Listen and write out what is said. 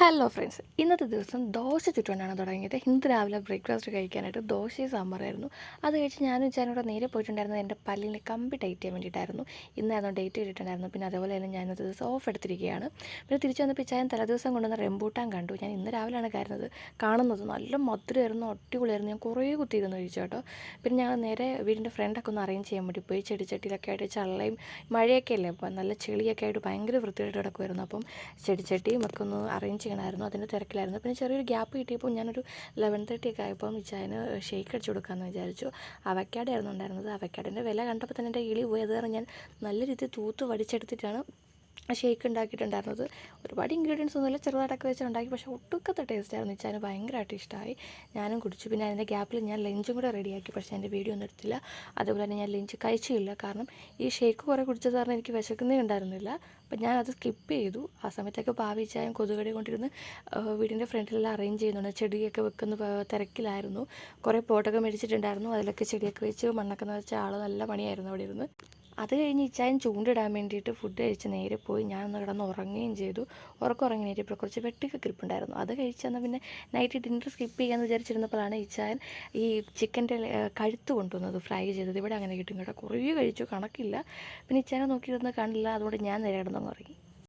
Hello friends ഇന്നത്തെ ദിവസം ദോശ ചുറ്റുകൊണ്ടാണ് തുടങ്ങിയത്. ഇന്ന് രാവിലെ ബ്രേക്ക്ഫാസ്റ്റ് കഴിക്കാനായിട്ട് ദോശയും സാമ്പാറായിരുന്നു അത് കഴിച്ച് ഞാനും ഇച്ചാനോട് നേരെ പോയിട്ടുണ്ടായിരുന്നത് എന്റെ പല്ലിന് കമ്പി ടൈറ്റ് ചെയ്യാൻ വേണ്ടിയിട്ടായിരുന്നു. ഇന്നായിരുന്നു ഡേറ്റ് ചെയ്തിട്ടുണ്ടായിരുന്നു പിന്നെ അതേപോലെ തന്നെ ഞാൻ ഇന്നത്തെ ദിവസം ഓഫ് എടുത്തിരിക്കുകയാണ്. പിന്നെ തിരിച്ചു വന്നപ്പോൾ ഇച്ചായൻ തലേദിവസം കൊണ്ടുവന്ന റെമ്പൂട്ടാൻ കണ്ടു. ഞാൻ ഇന്ന് രാവിലെയാണ് കയറുന്നത്. കാണുന്നത് നല്ല മധുരമായിരുന്നു അടിപൊളിയായിരുന്നു. ഞാൻ കുറേ കുത്തിയിരുന്നു കഴിച്ചു കേട്ടോ. പിന്നെ ഞങ്ങൾ നേരെ വീടിന്റെ ഫ്രണ്ടൊക്കെ ഒന്ന് അറേഞ്ച് ചെയ്യാൻ വേണ്ടി പോയി. ചെടിച്ചട്ടിയിലൊക്കെ ആയിട്ട് ചള്ളയും മഴയൊക്കെ അല്ലേ? അപ്പോൾ നല്ല ചെളിയൊക്കെ ആയിട്ട് ഭയങ്കര വൃത്തിയായിട്ട് കിടക്കുമായിരുന്നു അപ്പം ചെടിച്ചട്ടിയും ഒക്കെ ഒന്ന് അറേഞ്ച് ചെയ്യണമായിരുന്നു അതിന്റെ തിരക്കിലായിരുന്നു. പിന്നെ ചെറിയൊരു ഗ്യാപ്പ് കിട്ടിയപ്പോൾ ഞാനൊരു ലെവൻ തേർട്ടി ഒക്കെ ആയപ്പോൾ ഇച്ചായന് ഷേക്ക് അടിച്ചു കൊടുക്കാമെന്ന് വിചാരിച്ചു. അവക്കാടായിരുന്നു ഉണ്ടായിരുന്നത്. അവക്കാടിന്റെ വില കണ്ടപ്പോൾ തന്നെ എന്റെ ഇളി പോയത് കാരണം ഞാൻ നല്ല രീതിയിൽ തൂത്ത് വടിച്ചെടുത്തിട്ടാണ് ഷേക്ക് ഉണ്ടാക്കിയിട്ടുണ്ടായിരുന്നത്. ഒരുപാട് ഇൻഗ്രീഡിയൻസ് ഒന്നുമില്ല ചെറുതായിട്ടൊക്കെ വെച്ച് ഉണ്ടാക്കി പക്ഷേ ഒട്ടുക്കത്തെ ടേസ്റ്റ് ആയിരുന്നു. ഇച്ചാന് ഭയങ്കരമായിട്ട് ഇഷ്ടമായി ഞാനും കുടിച്ചു. പിന്നെ അതിന്റെ ഗ്യാപ്പിൽ ഞാൻ ലഞ്ചും കൂടെ റെഡിയാക്കി പക്ഷേ എന്റെ വീഡിയോ ഒന്നും എടുത്തില്ല. അതുപോലെ തന്നെ ഞാൻ ലഞ്ച് കഴിച്ചില്ല. കാരണം ഈ ഷേക്ക് കുറേ കുടിച്ചത് കാരണം എനിക്ക് വിശക്കുന്നേ ഉണ്ടായിരുന്നില്ല. അപ്പം ഞാനത് സ്കിപ്പ് ചെയ്തു. ആ സമയത്തൊക്കെ ഭാവി ചായം കൊതുകടി കൊണ്ടിരുന്ന് വീടിന്റെ ഫ്രണ്ടിലെല്ലാം അറേഞ്ച് ചെയ്യുന്നുണ്ട്. ചെടിയൊക്കെ വെക്കുന്ന തിരക്കിലായിരുന്നു. കുറേ പോട്ടൊക്കെ മേടിച്ചിട്ടുണ്ടായിരുന്നു. അതിലൊക്കെ ചെടിയൊക്കെ വെച്ച് മണ്ണൊക്കെ നിറച്ച ആൾ നല്ല പണിയായിരുന്നു അവിടെ ഇരുന്ന്. അത് കഴിഞ്ഞ് ഇച്ചായൻ ചൂണ്ടിടാൻ വേണ്ടിയിട്ട് ഫുഡ് കഴിച്ച് നേരെ പോയി. ഞാനൊന്ന് കിടന്ന് ഉറങ്ങുകയും ചെയ്തു. ഉറക്കം ഉറങ്ങി കുറച്ച് വെട്ടിക്ക് കിരിപ്പുണ്ടായിരുന്നു അത് കഴിച്ച് എന്നാൽ പിന്നെ നൈറ്റ് ഡിന്നർ സ്കിപ്പ് ചെയ്യാമെന്ന് വിചാരിച്ചിരുന്നപ്പോഴാണ് ഇച്ചായൻ ഈ ചിക്കന്റെ കഴുത്ത് കൊണ്ടുവന്നത് ഫ്രൈ ചെയ്തത്. ഇവിടെ അങ്ങനെ കിട്ടും കേട്ടോ. കുറേ കഴിച്ചു. കണക്കില്ല. പിന്നെ ഇച്ചാനെ നോക്കിയിരുന്ന് കണ്ടില്ല. അതുകൊണ്ട് ഞാൻ നേരെ കിടന്നു ഉറങ്ങി.